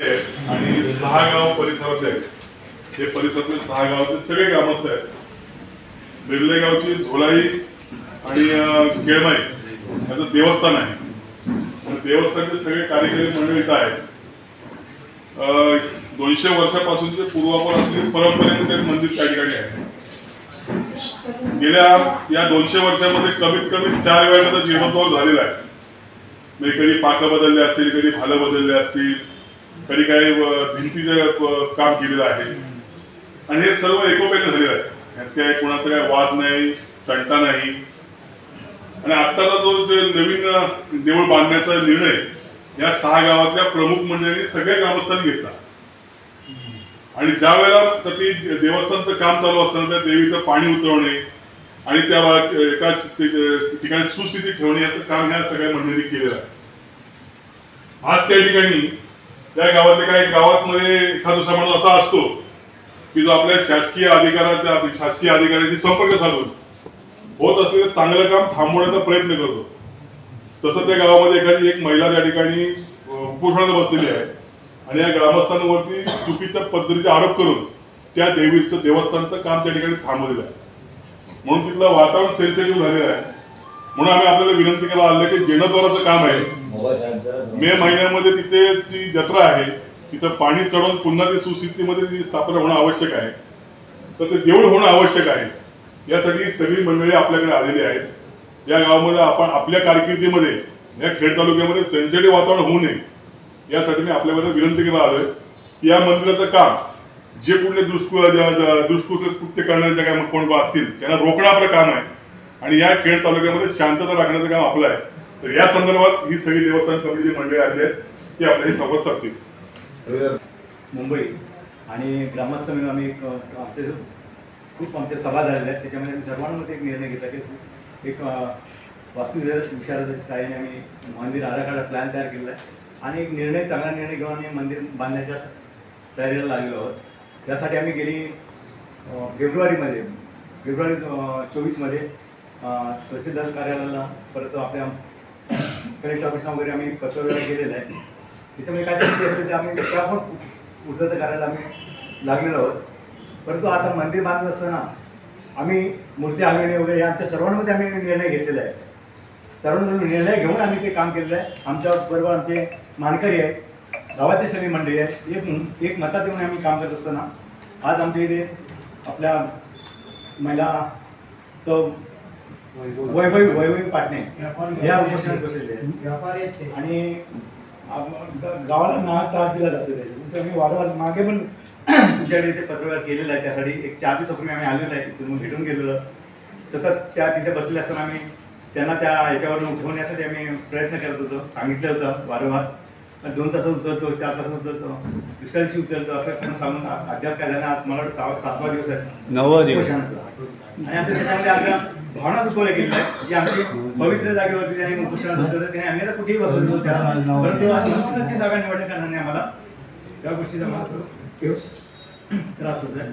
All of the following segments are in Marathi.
आणि सहा गाव परिसरातले आहेत. हे परिसरातले सहा गावातले सगळे ग्रामस्थ आहेत. बिर्ले गावची झोलाई आणि केळमाई याचं देवस्थान आहे. आणि देवस्थानचे सगळे कार्यकारी मंडळ इथं आहेत. अं, दोनशे वर्षापासूनचे पूर्वापर असलेली परंपरेने ते मंदिर त्या ठिकाणी आहे. गेल्या या दोनशे वर्षामध्ये कमीत कमी चार वेळा त्याचा जीर्णोद्धार झालेला आहे. म्हणजे कधी पाकं बदलले असतील कधी भालं बदलले असतील कधी काही भिंतीचं काम केलेलं आहे. आणि हे सर्व एकोप्याने झालेलं आहे. त्या काय कोणाचा काय वाद नाही तंटा नाही. आणि आत्ताचा जो जे नवीन देऊळ बांधण्याचा निर्णय या सहा गावातल्या प्रमुख मंडळींनी सगळ्या ग्रामस्थांनी घेतला. आणि ज्या वेळेला तर ती देवस्थानचं काम चालू असताना त्या देवीचं पाणी उतरवणे आणि त्या एका ठिकाणी सुस्थितीत ठेवणे याचं काम ह्या सगळ्या मंडळींनी केलेलं आहे. आज त्या ठिकाणी त्या गावातल्या काही गावातमध्ये एखादा दुसरा माणूस असा असतो की जो आपल्या शासकीय अधिकाराच्या शासकीय अधिकाऱ्यांशी संपर्क साधून होत असलेलं चांगलं काम थांबवण्याचा प्रयत्न करतो. तसं त्या गावामध्ये एखादी एक महिला त्या ठिकाणी अं, उपोषणाला बसलेली आहे आणि या ग्रामस्थांवरती चुकीच्या पद्धतीचे आरोप करून त्या देवीचं देवस्थानचं काम त्या ठिकाणी थांबवलेलं आहे. म्हणून तिथलं वातावरण सेन्सिटिव्ह झालेलं आहे. म्हणून आम्ही आपल्याला विनंती केला आलं की जेणेकराचं काम आहे. मे महिन्यामध्ये तिथे जी जत्रा आहे तिथं पाणी चढवून पुन्हा ती सुस्थितीमध्ये ती स्थापना होणं आवश्यक आहे तर ते देऊळ होणं आवश्यक आहे. यासाठी सगळी मंडळी आपल्याकडे आलेली आहेत. या गावामध्ये आपण आपल्या कारकिर्दीमध्ये या खेड तालुक्यामध्ये सेन्सिटिव्ह वातावरण होऊ नये यासाठी मी आपल्याबद्दल विनंती केला आलोय. की या मंदिराचं काम जे कुठले दुष्कृ दुष्कृत्य कृत्य करणारे काय कोण असतील त्यांना रोखणं आपलं काम आहे. आणि या खेड तालुक्यामध्ये शांतता राखण्याचं काम आपलं आहे. तर या संदर्भात ही सगळी देवस्थान कमिटी मंडळी आली आहेत ती आपल्याशी संवाद साधतील. मुंबई आणि ग्रामस्थ म्हणून आम्ही एक, आमचे खूप आमच्या सभा झालेल्या आहेत. त्याच्यामध्ये आम्ही सर्वांमध्ये एक निर्णय घेतला की एक वास्तू विशारदाच्या सहाय्याने आम्ही मंदिर आराखडा प्लॅन तयार केलेला आहे. आणि एक निर्णय चांगला निर्णय घेऊन आम्ही मंदिर बांधण्याच्या तयारीला लागलेलो आहोत. त्यासाठी आम्ही गेली फेब्रुवारीमध्ये फेब्रुवारी चोवीसमध्ये तहसीलदार कार्यालयाला परत आपल्या कलेक्टर ऑफिसला वगैरे आम्ही पत्र वगैरे केलेलं आहे. त्याच्यामुळे काय त्रुटी असेल ते आम्ही त्या पण पूर्तता करायला आम्ही लागलेलो आहोत. परंतु आता मंदिर बांधत असताना आम्ही मूर्ती आणणे वगैरे आमच्या सर्वांमध्ये आम्ही निर्णय घेतलेला आहे. सर्वांमध्ये निर्णय घेऊन आम्ही ते काम केलेलं आहे. आमच्याबरोबर आमचे मानकरी आहेत. गावातील सगळी मंडळी आहेत. एक एक मतात येऊन आम्ही काम करत असताना आज आमच्या इथे आपल्या महिला तो वैभवी वैभवी पाटणे. या उपोषणात बसलेले आहेत. आणि गावाला ना त्रास दिला जातो त्याच्यात आम्ही वारंवार मागे पण तुमच्याकडे इथे पत्रव्यवहार केलेला आहे. त्यासाठी एक चार दिवसापूर्वी आम्ही आलेलो आहे. तिथून मग भेटून गेलेलो. सतत त्या तिथे बसलेले असताना आम्ही त्यांना त्या याच्यावरून उठवण्यासाठी आम्ही प्रयत्न करत होतो. सांगितलं होतं वारंवार. दोन तासात उचलतो चार तासात उचलतो. दुसऱ्या दिवशी उचलतो. असं करून सांगून अद्याप काय झालं आज मला वाटतं सहा सातवा दिवस आहे. नववा दिवस. आणि आता त्याच्यामध्ये आपल्या भावना दुखवल्या गेल्या आहेत. की आमची पवित्र जागेवरती त्यांनी उपोषण बसवलं त्याने आम्ही कुठेही बसवलं होतं त्याला परंतु आज मंदिराची जागा निवडण्या करण्याने आम्हाला. त्या गोष्टीचा मला त्रास होत आहे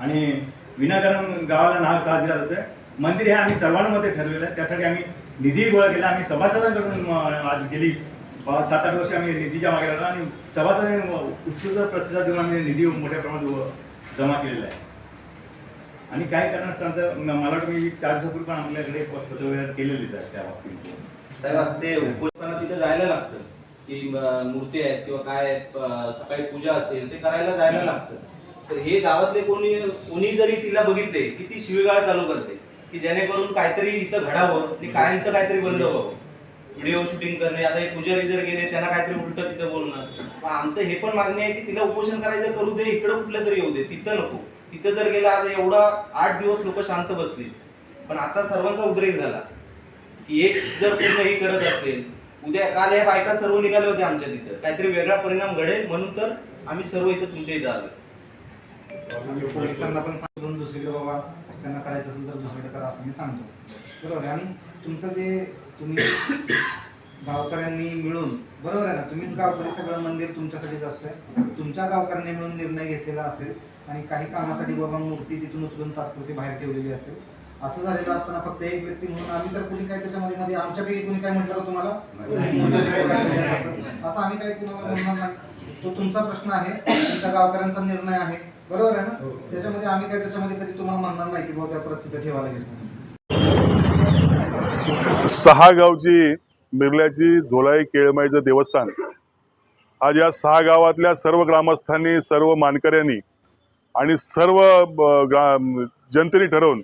आणि विनाकारण गावाला नाव त्रास दिला जातोय? मंदिर हे आम्ही सर्वांमध्ये ठरलेलं आहे. त्यासाठी आम्ही निधी गोळा केला. आम्ही सभासदांकडून आज गेली सात आठ वर्ष आम्ही निधीच्या मागे लागलो आणि सभासदांनी उत्स्फूर्त प्रतिसाद देऊन आम्ही निधी मोठ्या प्रमाणात जमा केलेला आहे. आणि काय करणार तर मला वाटतं मी चार दिवसापूर्वी पण आपल्याकडे पत्र वगैरे केलेलीच आहे त्या बाबतीत साहेब ते उपोषणाला तिथे जायला लागतं. की मूर्ती आहेत किंवा काय सकाळी पूजा असेल ते करायला जायला लागतं. तर हे गावातले कोणी कोणी जरी तिला बघितले की ती शिवीगाळ चालू करते की जेणेकरून काहीतरी इथं घडावं आणि कायमचं काहीतरी बंद व्हावं. व्हिडिओ शूटिंग करणे आता हे पुजारी जर गेले त्यांना काहीतरी उलट तिथं बोलणं. आमचं हे पण मागणी आहे की तिला उपोषण करायचं करू दे इकडं कुठलं तरी येऊ दे तिथं नको. तिथं जर गेला आज एवढा आठ दिवस लोक शांत बसली. पण आता सर्वांचा उद्रेक झाला. की एक जर पूर्ण हे करत असेल उद्या काल या बायका सर्व निघाले होते आमच्या तिथं. काहीतरी वेगळा परिणाम घडेल म्हणून तर आम्ही सर्व इथं तुमच्या इथं आलो. म्हणजे पोलिसांना पण सांगून दुसरीकडे बाबा त्यांना करायचं असेल तर दुसरीकडे करा असं मी सांगतो. बरोबर आणि तुमचं जे तुम्ही गावकऱ्यांनी मिळून बरोबर आहे ना? तुम्हीच गावकरी सगळं मंदिर तुमच्यासाठीच असतंय. तुमच्या गावकऱ्यांनी मिळून निर्णय घेतलेला असेल आणि काही कामासाठी बाबा मूर्ती तिथून उचलून तात्पुरती बाहेर ठेवलेली असेल. असं झालेलं असताना फक्त एक व्यक्ती म्हणून आम्ही तर कुणी काय त्याच्यामध्ये मध्ये आमच्यापैकी कुणी काय म्हटलं तुम्हाला? असं आम्ही काही कुणाला म्हणणार नाही. तो तुमचा प्रश्न आहे तुमच्या गावकऱ्यांचा निर्णय आहे. बरोबर आहे हो. ना त्याच्यामध्ये आम्ही काय त्याच्यामध्ये कधी तुम्हाला म्हणणार नाही की बाबा त्या परत तिथे ठेवायला लागेल सहा गावची मिरल्याची झोलाई केळमाईचं देवस्थान. आज या सहा गावातल्या सर्व ग्रामस्थांनी सर्व मानकऱ्यांनी आणि सर्व ब- जनतेने ठरवून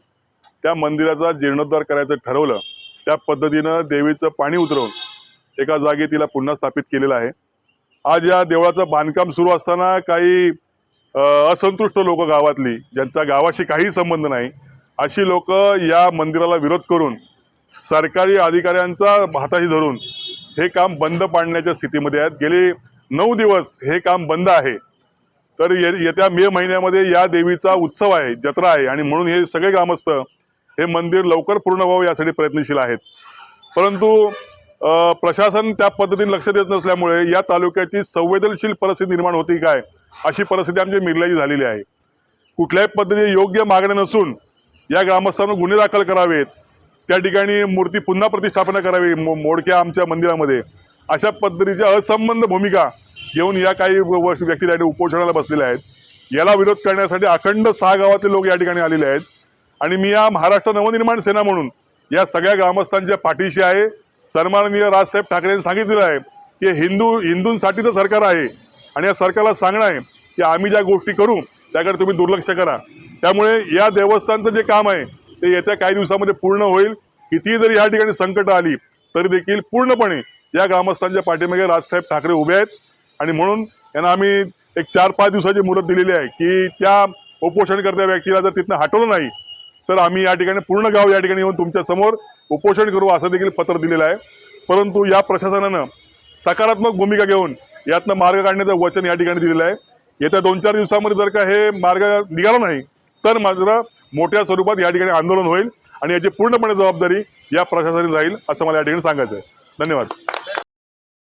त्या मंदिराचा जीर्णोद्धार करायचं ठरवलं. त्या पद्धतीनं देवीचं पाणी उतरवून एका जागी तिला पुन्हा स्थापित केलेलं आहे. आज या देवळाचं बांधकाम सुरू असताना काही असंतुष्ट लोक गावातली ज्यांचा गावाशी काही संबंध नाही अशी लोक या मंदिराला विरोध करून सरकारी अधिकाऱ्यांचा हाताशी धरून हे काम बंद पाडण्याच्या स्थितीमध्ये आहेत. गेले नऊ दिवस हे काम बंद आहे. तर ये- येत्या मे महिन्यामध्ये या देवीचा उत्सव आहे जत्रा आहे आणि म्हणून हे सगळे ग्रामस्थ हे मंदिर लवकर पूर्ण व्हावं यासाठी प्रयत्नशील आहेत. परंतु प्रशासन त्या पद्धतीने लक्ष देत नसल्यामुळे या तालुक्याची संवेदनशील परिस्थिती निर्माण होती काय अशी परिस्थिती आमची मिरल्याची झालेली आहे. कुठल्याही पद्धतीने योग्य मागण्या नसून या ग्रामस्थांना गुन्हे दाखल करावेत. त्या ठिकाणी मूर्ती पुन्हा प्रतिष्ठापना करावी. मो- मोडक्या आमच्या मंदिरामध्ये. अशा पद्धतीच्या असंबंध भूमिका घेऊन या काही व- व्यक्ती त्या उपोषणाला बसलेल्या आहेत. याला विरोध करण्यासाठी अखंड सहा गावातले लोक या ठिकाणी आलेले आहेत. आणि मी या महाराष्ट्र नवनिर्माण सेना म्हणून या सगळ्या ग्रामस्थांच्या पाठीशी आहे. सन्माननीय राजसाहेब ठाकरे यांनी सांगितलेलं आहे की हिंदू हिंदूंसाठीचं सरकार आहे. आणि या सरकारला सांगणं आहे की आम्ही ज्या गोष्टी करू त्याकडे तुम्ही दुर्लक्ष करा. त्यामुळे या देवस्थानचं जे काम आहे ते येत्या काही दिवसामध्ये पूर्ण होईल. कितीही जरी या ठिकाणी संकट आली तरी देखील पूर्णपणे या ग्रामस्थांच्या पाठीमागे राजसाहेब ठाकरे उभे आहेत. आणि म्हणून यांना आम्ही एक चार पाच दिवसाची मुदत दिलेली आहे की त्या उपोषणकर्त्या व्यक्तीला जर तिथनं हटवलं नाही तर आम्ही या ठिकाणी पूर्ण गाव या ठिकाणी येऊन तुमच्यासमोर उपोषण करू असं देखील पत्र दिलेलं आहे. परंतु या प्रशासनानं सकारात्मक भूमिका घेऊन यातनं मार्ग काढण्याचं वचन या ठिकाणी दिलेलं आहे. येत्या दोन चार दिवसामध्ये जर का हे मार्ग निघाला नाही तर मात्र मोठ्या स्वरूपात या ठिकाणी आंदोलन होईल आणि याची पूर्णपणे जबाबदारी या प्रशासनाने जाईल असं मला या ठिकाणी सांगायचं आहे धन्यवाद.